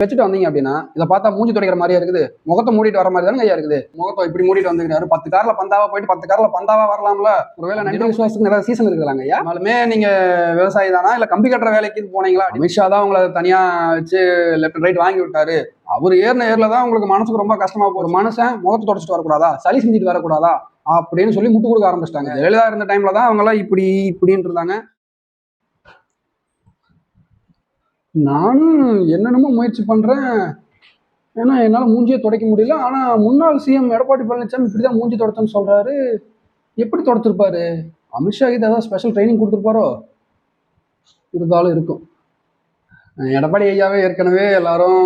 வச்சுட்டு வந்தீங்க அப்படின்னா இதை பார்த்தா மூஞ்சி துடைக்கிற மாதிரியா இருக்குது முகத்தை மூடிட்டு வர மாதிரி தானே ஐயா இருக்குது. முகத்தை இப்படி மூடிட்டு வந்துக்கிறாரு பத்து கார்ல பந்தாவா போயிட்டு பத்து கார்ல பந்தாவா வரலாம்ல. ஒருவேளை நன்றி. விசுவாசத்துக்கு நிறைய சீசன் இருக்குதாங்க ஐயா? அதனாலுமே நீங்க விவசாயி தானா? இல்ல கம்பி கட்டுற வேலைக்கு போனீங்களா? அமித்ஷா தான் உங்களை தனியா வச்சு லெஃப்ட் ரைட் வாங்கி விட்டாரு. அவர் ஏறின ஏர்ல தான் உங்களுக்கு மனசுக்கு ரொம்ப கஷ்டமா ஒரு மனுஷன் முகத்தை தொடச்சிட்டு வரக்கூடாதா? சளி செஞ்சுட்டு வரக்கூடாதா? அப்படின்னு சொல்லி முட்டு கொடுக்க ஆரம்பிச்சிட்டாங்க. ஜெயலலிதா இருந்த டைம்ல தான் அவங்க எல்லாம் இப்படி இப்படின்னு இருந்தாங்க. நானும் என்னென்னமோ முயற்சி பண்ணுறேன் ஏன்னா என்னால் மூஞ்சியே துடைக்க முடியல. ஆனால் முன்னாள் சிஎம் எடப்பாடி பழனிசாமி இப்படி தான் மூஞ்சி துடைச்சேன்னு சொல்கிறாரு எப்படி துடைச்சிருப்பாரு அமித்ஷா கிட்ட ஏதாவது ஸ்பெஷல் ட்ரைனிங் கொடுத்துருப்பாரோ? இருந்தாலும் இருக்கும். எடப்பாடி ஐயாவே ஏற்கனவே எல்லாரும்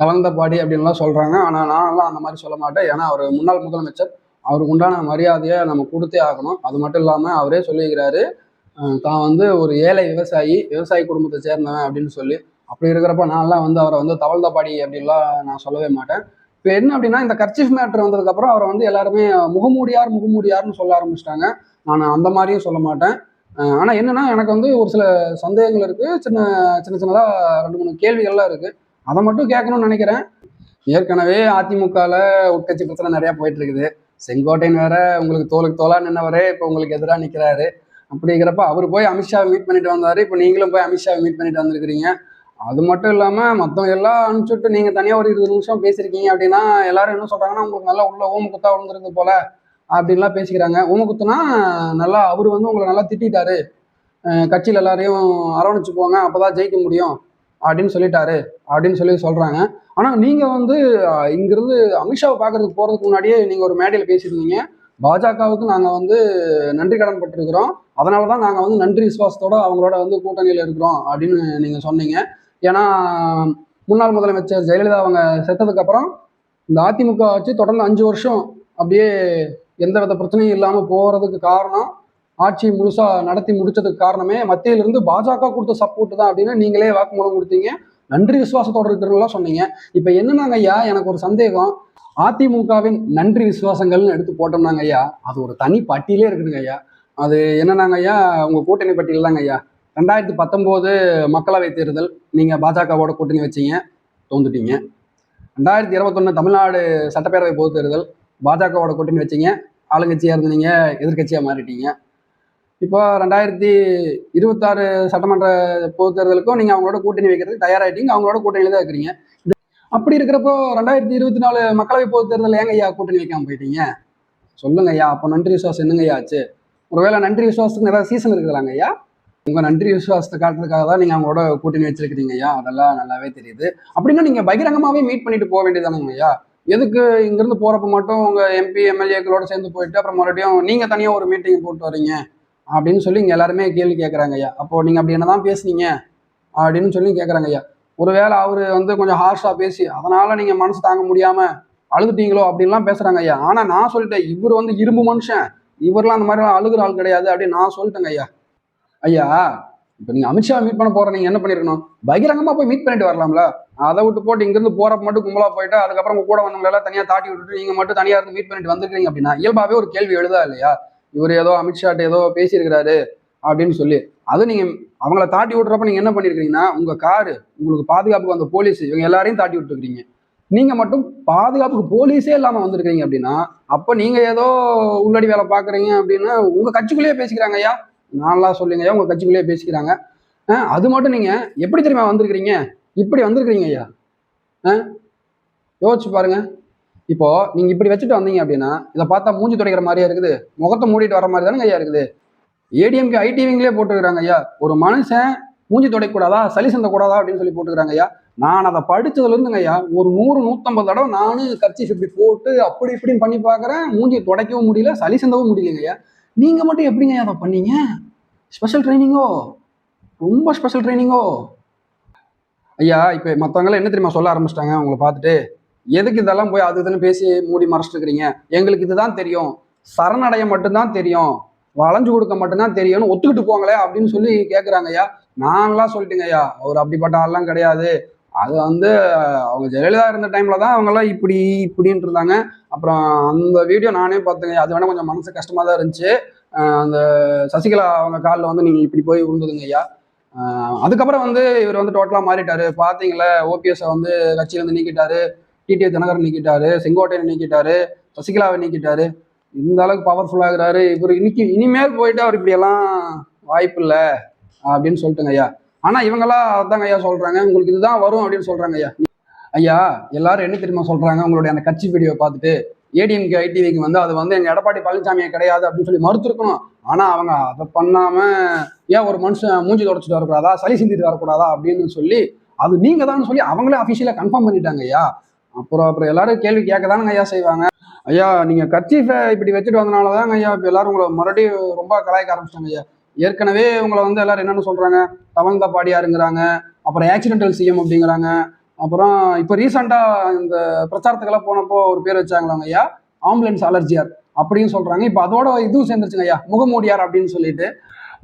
கலந்த பாடி அப்படின்லாம் சொல்கிறாங்க ஆனால் நான்லாம் அந்த மாதிரி சொல்ல மாட்டேன். ஏன்னா அவர் முன்னாள் முதலமைச்சர். அவருக்கு உண்டான மரியாதையை நம்ம கொடுத்தே ஆகணும். அது மட்டும் இல்லாமல் அவரே சொல்லியிருக்கிறாரு. தான் வந்து ஒரு ஏழை விவசாயி விவசாயி குடும்பத்தை சேர்ந்தவன் அப்படின்னு சொல்லி அப்படி இருக்கிறப்ப நான்லாம் வந்து அவரை வந்து தவழ்ந்தபாடி அப்படின்லாம் நான் சொல்லவே மாட்டேன். இப்போ என்ன அப்படின்னா இந்த கர்ச்சிஃப் மேட்ரு வந்ததுக்கப்புறம் அவரை வந்து எல்லாருமே முகமூடியார் முகமூடியார்னு சொல்ல ஆரம்பிச்சிட்டாங்க. நான் அந்த மாதிரியும் சொல்ல மாட்டேன். ஆனால் என்னென்னா என்னன்னா எனக்கு வந்து ஒரு சில சந்தேகங்கள் இருக்குது சின்ன சின்ன சின்னதாக ரெண்டு மூணு கேள்விகள்லாம் இருக்குது அதை மட்டும் கேட்கணும்னு நினைக்கிறேன். ஏற்கனவே அதிமுகவில் உட்கட்சி பிரச்சனை நிறையா போயிட்டு இருக்குது. செங்கோட்டையன் வேற உங்களுக்கு தோலுக்கு தோலா நின்னவரே இப்போ உங்களுக்கு எதிராக நிற்கிறாரு அப்படிங்கிறப்ப அவர் போய் அமித்ஷாவை மீட் பண்ணிட்டு வந்தார். இப்போ நீங்களும் போய் அமித்ஷாவை மீட் பண்ணிட்டு வந்திருக்கிறீங்க. அது மட்டும் இல்லாமல் மற்றவங்க எல்லாம் அனுப்பிச்சுட்டு நீங்கள் தனியாக ஒரு இருபது நிமிஷம் பேசியிருக்கீங்க அப்படின்னா எல்லாரும் என்ன சொல்கிறாங்கன்னா உங்களுக்கு நல்லா உள்ள ஓம குத்தா விழுந்துருக்கு போல அப்படின்லாம் பேசிக்கிறாங்க. ஓம குத்துனா நல்லா அவர் வந்து உங்களை நல்லா திட்டாரு கட்சியில் எல்லாரையும் அரவணைச்சு போங்க அப்போதான் ஜெயிக்க முடியும் அப்படின்னு சொல்லிட்டாரு. அப்படின்னு சொல்லி சொல்கிறாங்க ஆனால் நீங்கள் வந்து இங்கேருந்து இங்கிருந்து அமித்ஷாவை பார்க்கறதுக்கு போகிறதுக்கு முன்னாடியே நீங்கள் ஒரு மேடையில் பேசியிருந்தீங்க. பாஜகவுக்கு நாங்கள் வந்து நன்றி கடன் பட்டிருக்கிறோம். அதனால தான் நாங்கள் வந்து நன்றி விசுவாசத்தோட அவங்களோட வந்து கூட்டணியில் இருக்கிறோம் அப்படின்னு நீங்கள் சொன்னீங்க. ஏன்னா முன்னாள் முதலமைச்சர் ஜெயலலிதா அவங்க செத்ததுக்கப்புறம் இந்த அதிமுக ஆட்சி தொடர்ந்து அஞ்சு வருஷம் அப்படியே எந்த வித பிரச்சனையும் இல்லாமல் போகிறதுக்கு காரணம் ஆட்சி முழுசாக நடத்தி முடிச்சதுக்கு காரணமே மத்தியிலிருந்து பாஜக கொடுத்த சப்போர்ட் தான் அப்படின்னு நீங்களே வாக்குமூலம் கொடுத்தீங்க. நன்றி விசுவாசத்தோட இருக்கிறவங்களாம் சொன்னீங்க. இப்போ என்னன்னாங்க ஐயா எனக்கு ஒரு சந்தேகம். அதிமுகவின் நன்றி விசுவாசங்கள்னு எடுத்து போட்டோம்னாங்க ஐயா. அது ஒரு தனி பட்டியலே இருக்குதுங்க ஐயா. அது என்னன்னாங்க ஐயா உங்க கூட்டணி பட்டியல் தாங்க ஐயா. ரெண்டாயிரத்தி பத்தொம்போது மக்களவை தேர்தல் நீங்க பாஜகவோட கூட்டணி வச்சீங்க தோந்துட்டீங்க. ரெண்டாயிரத்தி இருபத்தொன்னு தமிழ்நாடு சட்டப்பேரவை பொது தேர்தல் பாஜகவோட கூட்டணி வச்சீங்க ஆளுங்கட்சியா இருந்தீங்க எதிர்க்கட்சியா மாறிட்டீங்க. இப்போ ரெண்டாயிரத்தி இருபத்தாறு சட்டமன்ற பொது தேர்தலுக்கும் நீங்க அவங்களோட கூட்டணி வைக்கிறதுக்கு தயாராகிட்டீங்க அவங்களோட கூட்டணியில தான் இருக்கிறீங்க. அப்படி இருக்கிறப்போ ரெண்டாயிரத்தி இருபத்தி நாலு மக்களவை பொது தேர்தல் ஏங்க ஐயா கூட்டணி வைக்காம போயிட்டீங்க? சொல்லுங்க ஐயா அப்போ நன்றி விசுவாசம் என்னங்க ஐயா ஆச்சு? ஒருவேளை நன்றி விசுவாசத்துக்கு நிறைய சீசன் இருக்குதுலாங்க ஐயா? உங்க நன்றி விசுவாசத்தை காட்டுறதுக்காக தான் நீங்க அவங்களோட கூட்டணி வச்சிருக்கிறீங்க ஐயா. அதெல்லாம் நல்லாவே தெரியுது. அப்படின்னா நீங்க பகிரங்கமாவே மீட் பண்ணிட்டு போக வேண்டியதானுங்க ஐயா? எதுக்கு இங்கிருந்து போறப்ப மட்டும் உங்க எம்பி எம்எல்ஏக்களோட சேர்ந்து போயிட்டு அப்புறம் மறுபடியும் நீங்க தனியா ஒரு மீட்டிங் போட்டு வரீங்க? அப்படின்னு சொல்லி இங்க எல்லாருமே கேள்வி கேட்கறாங்க ஐயா. அப்போ நீங்க அப்படி என்னதான் பேசுனீங்க? அப்படின்னு சொல்லி கேட்கறாங்க ஐயா. ஒருவேளை அவர் வந்து கொஞ்சம் ஹார்ஷாக பேசி அதனால் நீங்கள் மனசு தாங்க முடியாமல் அழுதுட்டீங்களோ அப்படின்லாம் பேசுகிறாங்க ஐயா. ஆனால் நான் சொல்லிட்டேன் இவர் வந்து இரும்பு மனுஷன். இவரெலாம் அந்த மாதிரிலாம் அழுகுற ஆள் கிடையாது அப்படின்னு நான் சொல்லிட்டேங்க ஐயா. ஐயா இப்போ நீங்கள் அமித்ஷா மீட் பண்ண போகிற நீங்கள் என்ன பண்ணிருக்கணும்? பகிரங்கமாக போய் மீட் பண்ணிட்டு வரலாம்ல. அதை விட்டு போட்டு இங்கேருந்து போகிறப்ப மட்டும் கும்பலாக போயிட்டு அதுக்கப்புறம் உங்கள் கூட வந்தவங்க எல்லாம் தாட்டி விட்டுட்டு நீங்கள் மட்டும் தனியாக இருந்து மீட் பண்ணிட்டு வந்துருக்கீங்க அப்படின்னா இயல்பாகவே ஒரு கேள்வி எழுதா இல்லையா? இவர் ஏதோ அமித்ஷாட்ட ஏதோ பேசியிருக்கிறாரு. அப்படின்னு சொல்லி அது நீங்க அவங்கள தாட்டி விட்டுறப்ப நீங்க என்ன பண்ணிருக்கீங்கன்னா உங்க காரு உங்களுக்கு பாதுகாப்புக்கு வந்த போலீஸ் இவங்க எல்லாரையும் தாட்டி விட்டுருக்கீங்க நீங்க மட்டும் பாதுகாப்புக்கு போலீஸே இல்லாம வந்திருக்கீங்க அப்படின்னா அப்ப நீங்க ஏதோ உள்ளடி வேலை பாக்குறீங்க அப்படின்னா உங்க கட்சிக்குள்ளேயே பேசிக்கிறாங்க ஐயா நான்லாம் சொல்லுங்க ஐயா உங்க கட்சிக்குள்ளேயே பேசிக்கிறாங்க. அது மட்டும் நீங்க எப்படி தெரியுமா வந்திருக்கிறீங்க? இப்படி வந்திருக்கிறீங்க ஐயா. யோசிச்சு பாருங்க. இப்போ நீங்க இப்படி வச்சுட்டு வந்தீங்க அப்படின்னா இதை பார்த்தா மூஞ்சி துடைக்கிற மாதிரியா இருக்குது? முகத்தை மூடிட்டு வர மாதிரி தானே ஐயா இருக்குது? ஏடிஎம்கே ஐடிவிங்களே போட்டுக்கிறாங்க ஐயா. ஒரு மனுஷன் மூஞ்சி துடைக்கூடாதா சளி சந்தக்கூடாதா? அப்படின்னு சொல்லி போட்டுக்கிறாங்க ஐயா. நான் அதை படிச்சதுல இருந்துங்க ஐயா ஒரு நூறு நூத்தம்பது தடவை நானும் கட்சி இப்படி போட்டு அப்படி இப்படின்னு பண்ணி பார்க்குறேன். மூஞ்சி துடைக்கவும் முடியல சளி சந்தவும் முடியலங்க ஐயா. நீங்க மட்டும் எப்படிங்க ஐயா அதை பண்ணீங்க? ஸ்பெஷல் ட்ரைனிங்கோ ரொம்ப ஸ்பெஷல் ட்ரைனிங்கோ ஐயா இப்போ மற்றவங்களாம் என்ன தெரியுமா சொல்ல ஆரம்பிச்சிட்டாங்க? உங்களை பார்த்துட்டு எதுக்கு இதெல்லாம் போய் அது இதுன்னு பேசி மூடி மறைச்சிட்டு இருக்கிறீங்க? எங்களுக்கு இதுதான் தெரியும். சரணடைய மட்டும்தான் தெரியும். வளைஞ்சு கொடுக்க மட்டும்தான் தெரியும்னு ஒத்துக்கிட்டு போங்களே அப்படின்னு சொல்லி கேட்குறாங்க ஐயா. நான்லாம் சொல்லிட்டேங்க ஐயா. அவர் அப்படிப்பட்ட ஆள்லாம் கிடையாது. அது வந்து அவங்க ஜெயலலிதா இருந்த டைம்ல தான் அவங்கெல்லாம் இப்படி இப்படின்ட்டு இருந்தாங்க. அப்புறம் அந்த வீடியோ நானே பார்த்தேங்க அது வேணா கொஞ்சம் மனசு கஷ்டமாக தான் இருந்துச்சு. அந்த சசிகலா அவங்க காலில் வந்து நீங்கள் இப்படி போய் விழுந்ததுங்க ஐயா. அதுக்கப்புறம் வந்து இவர் வந்து டோட்டலாக மாறிட்டாரு. பார்த்தீங்களா ஓபிஎஸ்ஸை வந்து கட்சியிலேருந்து நீக்கிட்டாரு. டிடிவி தினகரன் நீக்கிட்டாரு. செங்கோட்டையன் நீக்கிட்டாரு. சசிகலாவை நீக்கிட்டாரு. இந்த அளவுக்கு பவர்ஃபுல்லாகிறாரு இவர் இன்னைக்கு இனிமேல் போயிட்டு அவர் இப்படியெல்லாம் வாய்ப்பு இல்லை அப்படின்னு சொல்லிட்டுங்க ஐயா. ஆனால் இவங்கெல்லாம் அதாங்க ஐயா சொல்கிறாங்க உங்களுக்கு இதுதான் வரும் அப்படின்னு சொல்கிறாங்க ஐயா. ஐயா எல்லாரும் என்ன தெரியுமா சொல்கிறாங்க உங்களுடைய அந்த கட்சி வீடியோ பார்த்துட்டு ஏடிஎம்கே ஐடிவிக்கு வந்து அது வந்து எங்கள் எடப்பாடி பழனிசாமியை கிடையாது அப்படின்னு சொல்லி மறுத்துருக்கணும். ஆனால் அவங்க அதை பண்ணாமல் ஏன் ஒரு மனுஷன் மூஞ்சி தொடச்சிட்டு வரக்கூடாதா? சளி சிந்திட்டு வரக்கூடாதா? அப்படின்னு சொல்லி அது நீங்கள் தான் சொல்லி அவங்களே அஃபிஷியலாக கன்ஃபார்ம் பண்ணிட்டாங்க ஐயா. அப்புறம் அப்புறம் எல்லாரும் கேள்வி கேட்க தானுங்க ஐயா செய்வாங்க. ஐயா நீங்கள் கர்ச்சீஃபை இப்படி வச்சுட்டு வந்தனால தாங்க ஐயா இப்போ எல்லாரும் உங்களை மறுபடியும் ரொம்ப கலாய்க்க ஆரம்பிச்சிட்டாங்க ஐயா. ஏற்கனவே உங்களை வந்து எல்லாரும் என்னென்னு சொல்கிறாங்க தவழ்ந்த பாடியாருங்கிறாங்க. அப்புறம் ஆக்சிடென்டல் சிஎம் அப்படிங்கிறாங்க. அப்புறம் இப்போ ரீசெண்டாக இந்த பிரச்சாரத்துக்கெல்லாம் போனப்போ ஒரு பேர் வச்சாங்களாங்க ஐயா. ஆம்புலன்ஸ் அலர்ஜியார் அப்படின்னு சொல்கிறாங்க இப்போ அதோட இதுவும் சேர்ந்துருச்சுங்க ஐயா. முகமூடியார் அப்படின்னு சொல்லிட்டு.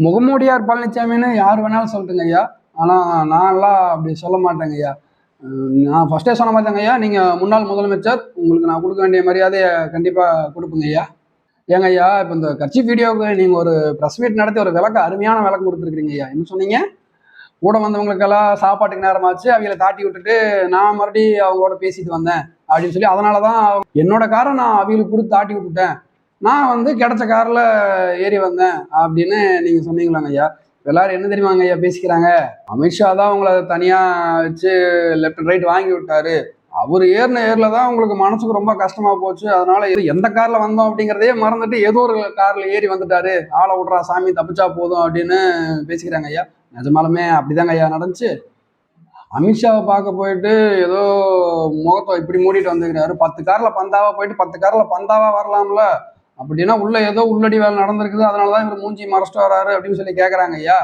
முகமூடியார் பழனிசாமின்னு யார் வேணாலும் சொல்லட்டுங்க ஐயா. ஆனால் நான்லாம் அப்படி சொல்ல மாட்டேங்க ஐயா. நான் ஃபஸ்ட்டே சொன்ன மாதிரி தாங்க ஐயா. நீங்கள் முன்னாள் முதலமைச்சர் உங்களுக்கு நான் கொடுக்க வேண்டிய மரியாதையை கண்டிப்பாக கொடுப்பேங்க ஐயா. ஏங்க ஐயா இப்போ இந்த கட்சி வீடியோவுக்கு நீங்கள் ஒரு ப்ரெஸ் மீட் நடத்தி ஒரு விளக்கம் அருமையான விளக்கம் கொடுத்துருக்கீங்க ஐயா. என்ன சொன்னீங்க? கூட வந்தவங்களுக்கெல்லாம் சாப்பாட்டுக்கு நேரமாச்சு அவங்கள தாட்டி விட்டுட்டு நான் மறுபடியும் அவங்களோட பேசிட்டு வந்தேன் அப்படின்னு சொல்லி அதனால தான் என்னோட காரை நான் அவங்களுக்கு கொடுத்து தாட்டி விட்டுட்டேன். நான் வந்து கிடைச்ச காரில் ஏறி வந்தேன் அப்படின்னு நீங்கள் சொன்னீங்களாங்க ஐயா. எல்லாரும் என்ன தெரியுமாங்க ஐயா பேசிக்கிறாங்க? அமித்ஷா தான் உங்களை தனியாக வச்சு லெஃப்ட் ரைட் வாங்கி விட்டாரு. அவர் ஏறின ஏர்ல தான் உங்களுக்கு மனசுக்கு ரொம்ப கஷ்டமா போச்சு. அதனால எந்த கார்ல வந்தோம் அப்படிங்கிறதே மறந்துட்டு ஏதோ ஒரு கார்ல ஏறி வந்துட்டாரு. ஆளை விட்றா சாமி தப்பிச்சா போதும் அப்படின்னு பேசிக்கிறாங்க ஐயா. நிஜமாலுமே அப்படிதாங்க ஐயா நடந்துச்சு. அமித்ஷாவை பார்க்க போயிட்டு ஏதோ முகத்தை இப்படி மூடிட்டு வந்துக்கிறாரு. பத்து கார்ல பந்தாவா போயிட்டு பத்து கார்ல பந்தாவா வரலாம்ல. அப்படின்னா உள்ள ஏதோ உள்ளடி வேலை நடந்திருக்குது அதனால தான் இவர் மூஞ்சி மறைச்சிட்டு வராரு அப்படின்னு சொல்லி கேட்குறாங்க ஐயா.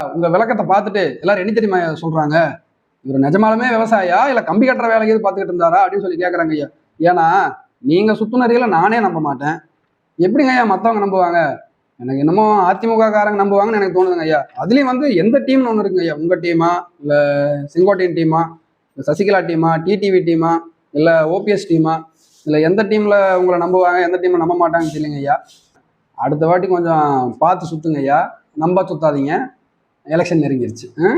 உங்கள் விளக்கத்தை பார்த்துட்டு எல்லாரும் என்ன தெரியுமா சொல்கிறாங்க இவர் நிஜமாலுமே விவசாயியா? இல்லை கம்பி கட்டுற வேலைக்கு எது பார்த்துக்கிட்டு இருந்தாரா? அப்படின்னு சொல்லி கேட்குறாங்க ஐயா. ஏன்னா நீங்கள் சுத்துனறியில நானே நம்ப மாட்டேன். எப்படிங்க ஐயா மற்றவங்க நம்புவாங்க? எனக்கு என்னமோ அதிமுக காரங்க நம்புவாங்கன்னு எனக்கு தோணுதுங்க ஐயா. அதுலேயும் வந்து எந்த டீம்னு ஒன்று இருக்குங்க ஐயா? உங்கள் டீமா? இல்லை செங்கோட்டையன் டீமா? இல்லை சசிகலா டீமா? டிடிவி டீமா? இல்லை ஓபிஎஸ் டீமா? இதில் எந்த டீமில் உங்களை நம்புவாங்க எந்த டீமில் நம்ப மாட்டாங்கன்னு தெரியலங்க ஐயா. அடுத்த வாட்டி கொஞ்சம் பார்த்து சுத்துங்க ஐயா. நம்ப சுத்தாதீங்க. எலெக்ஷன் நெருங்கிருச்சு. ஆ